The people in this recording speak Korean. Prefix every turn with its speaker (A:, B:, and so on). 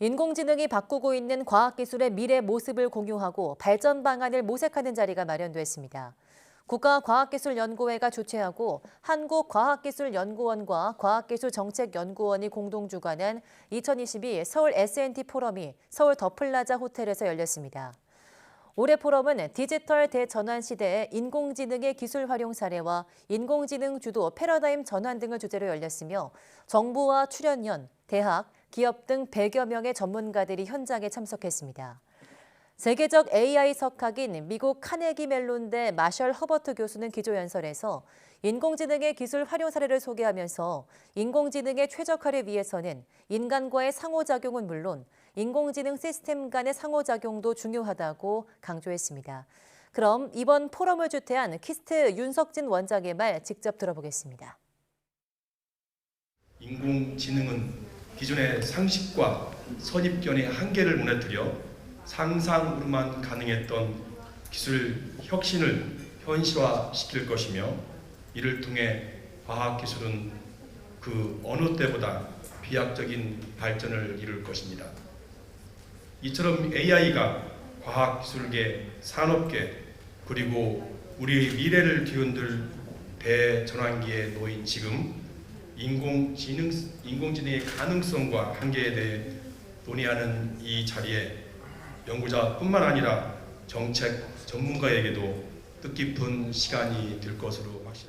A: 인공지능이 바꾸고 있는 과학기술의 미래 모습을 공유하고 발전 방안을 모색하는 자리가 마련됐습니다. 국가과학기술연구회가 주최하고 한국과학기술연구원과 과학기술정책연구원이 공동 주관한 2022 서울 S&T 포럼이 서울 더플라자 호텔에서 열렸습니다. 올해 포럼은 디지털 대전환 시대의 인공지능의 기술 활용 사례와 인공지능 주도 패러다임 전환 등을 주제로 열렸으며 정부와 출연연, 대학, 기업 등 100여 명의 전문가들이 현장에 참석했습니다. 세계적 AI 석학인 미국 카네기 멜론대 마셜 허버트 교수는 기조연설에서 인공지능의 기술 활용 사례를 소개하면서 인공지능의 최적화를 위해서는 인간과의 상호작용은 물론 인공지능 시스템 간의 상호작용도 중요하다고 강조했습니다. 그럼 이번 포럼을 주최한 키스트 윤석진 원장의 말 직접 들어보겠습니다.
B: 인공지능은 기존의 상식과 선입견의 한계를 무너뜨려 상상으로만 가능했던 기술 혁신을 현실화시킬 것이며 이를 통해 과학기술은 그 어느 때보다 비약적인 발전을 이룰 것입니다. 이처럼 AI가 과학기술계, 산업계 그리고 우리의 미래를 뒤흔들 대전환기에 놓인 지금 인공지능, 인공지능의 가능성과 한계에 대해 논의하는 이 자리에 연구자뿐만 아니라 정책 전문가에게도 뜻깊은 시간이 될 것으로 확신.